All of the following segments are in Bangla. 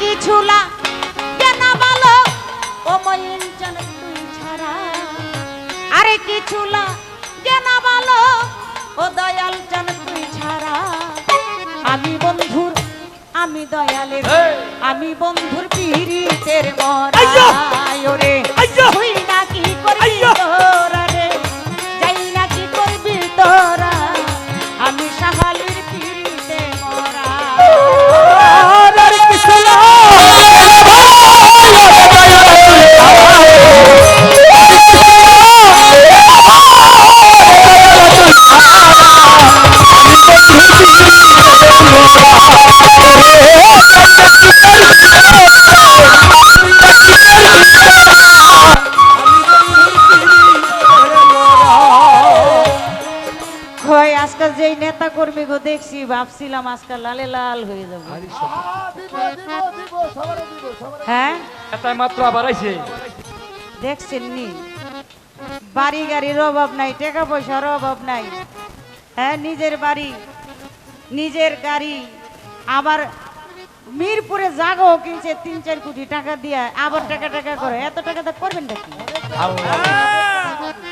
কিছু লা কেন বলো? ও মইন তুই ছাড়া আরে কি লা কেন বলো? ও দয়াল জন তুই ছাড়া আমি বন্ধুর আমি দয়ালের! আমি বন্ধুর পিরিতের মরা আইয়ো! যেই নেতা কর্মী গো দেখছি ভাবছিলাম আজকাল লালে লাল হয়ে যাব। হ্যাঁ? মাত্র আবার আইছে। দেখছেন নি? বাড়ি গাড়ির অভাব নাই টাকা পয়সার অভাব নাই। হ্যাঁ নিজের বাড়ি নিজের গাড়ি। আবার মিরপুরে জাগো কিনছে তিন চার কোটি টাকা দিয়ে আবার টাকা টাকা করে। এত টাকা তো করবেন নাকি?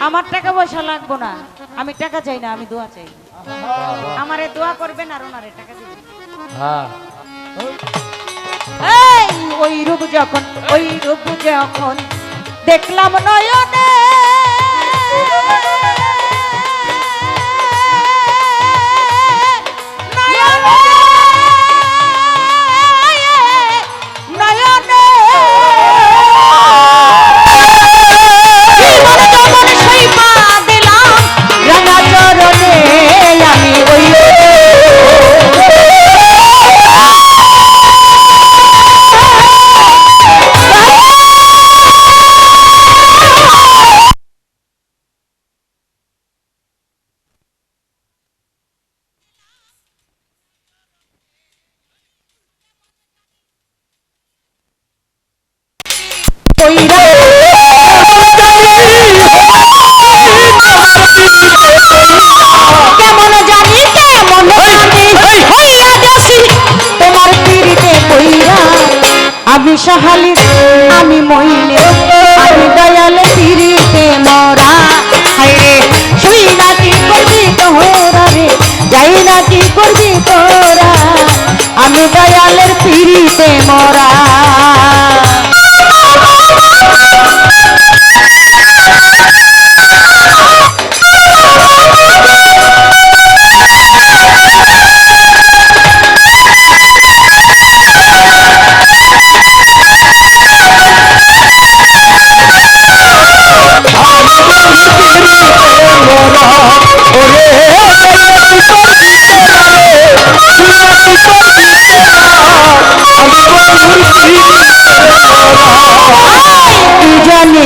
আমার টাকা পয়সা লাগবো না। আমি টাকা চাই না আমি দোয়া চাই। আমারে দোয়া করবেন আর ওনারে টাকা দিবেন। হ্যাঁ এই ওই রূপ যখন ওই রূপ যখন দেখলাম নয়নে নয়নে, দয়ালের পিড়িতে মরা। কি জানি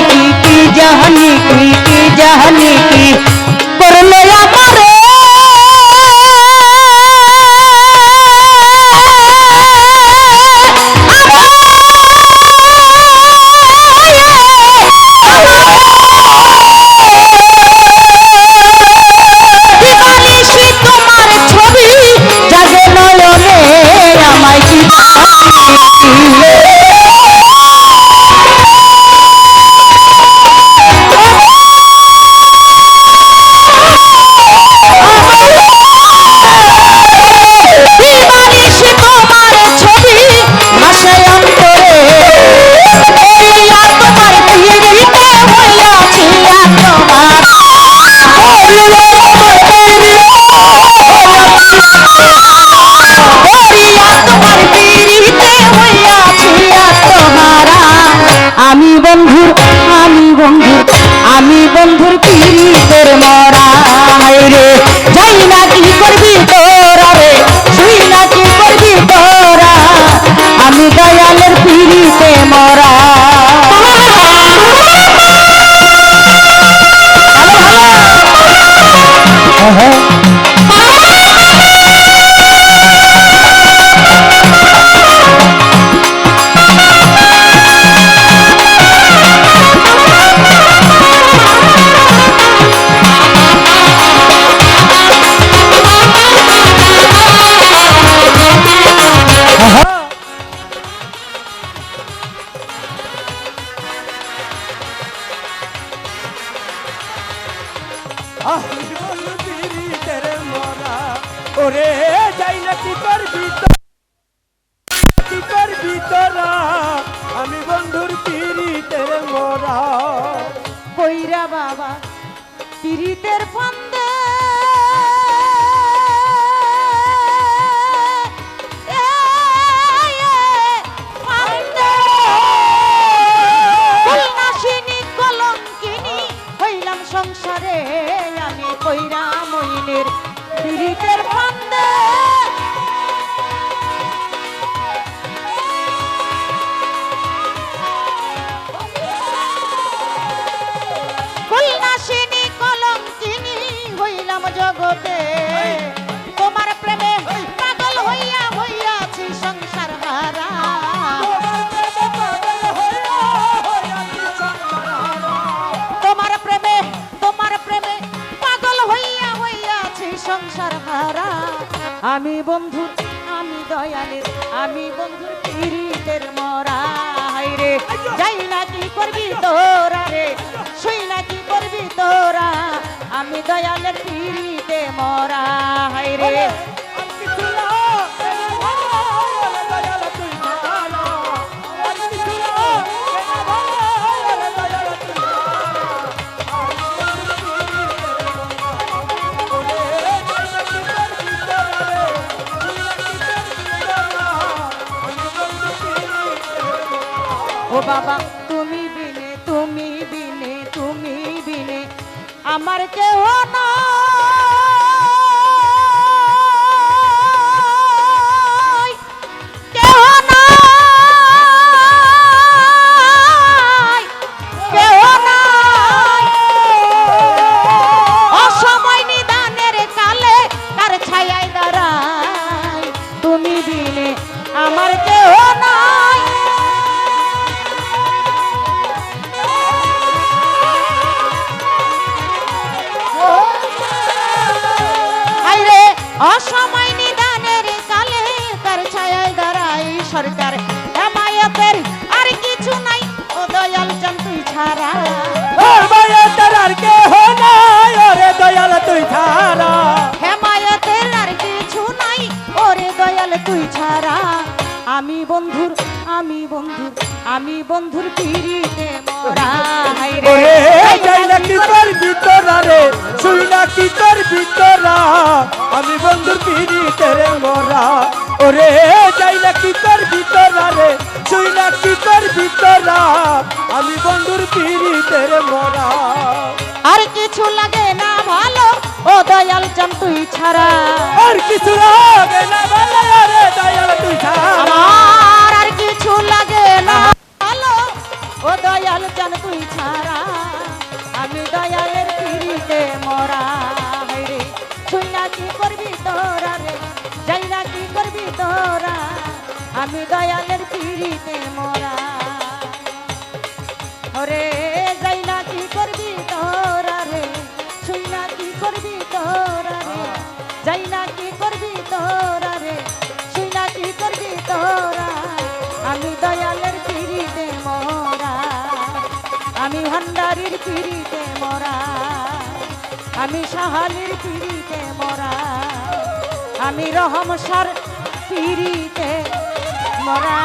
ওরে যাই না কি করবি কি করবি তোরা? আমি বন্ধুর পিড়িতের মোরা। বৈরা বাবা, পিড়িতের ফন্দে সংসারে আমি কইরা মইনের পীড়িতের ফন্দে। জগতে। আমি বন্ধু আমি দয়ালের আমি বন্ধুর পীড়িতের মরা রে। যাই না কি করবি তোরা রে শুই না কি করবি তোরা। আমি দয়ালের পীড়িতে মরা হাই রে। তুমি বিনে তুমি বিনে আমার কেহ নাই। অসময় নিদানের কালে তার ছায় দাঁড়াই সরকার। হেমায়তের আর কিছু নাই ও দয়াল চান তুই ছাড়া। আর কেহ নাই ওরে দয়াল তুই ছাড়া। হেমায়তের আর কিছু নাই ওরে দয়াল তুই ছাড়া। আমি বন্ধুর আমি বন্ধুর আমি বন্ধুর পিড়িতে মরা হাইরে ওরে যাই না কি করবি তোরা রে? শুই না কি করবি তোরা আমি বন্ধুর পিড়িতের মোরা। ওরে যাই না কি করবি তোরা রে? শুই না কি করবি তোরা আমি বন্ধুর পিড়িতে রে মোরা। আর কিছু লাগে না ভালো ও দয়াল চান তুই ছাড়া। আর কিছু লাগে না আমার আর কিছু লাগে না। ভালো ও দয়াল চান তুই ছাড়া। আমি দয়ালের পিড়িতে মরা। রে না কি করবি তোরা রে? যাই কি করবি তোরা? আমি দয়ালের পিড়িতে মরা। আমি সাহালির পিড়িতে মরা। আমি রহমসার পিড়িতে মরা।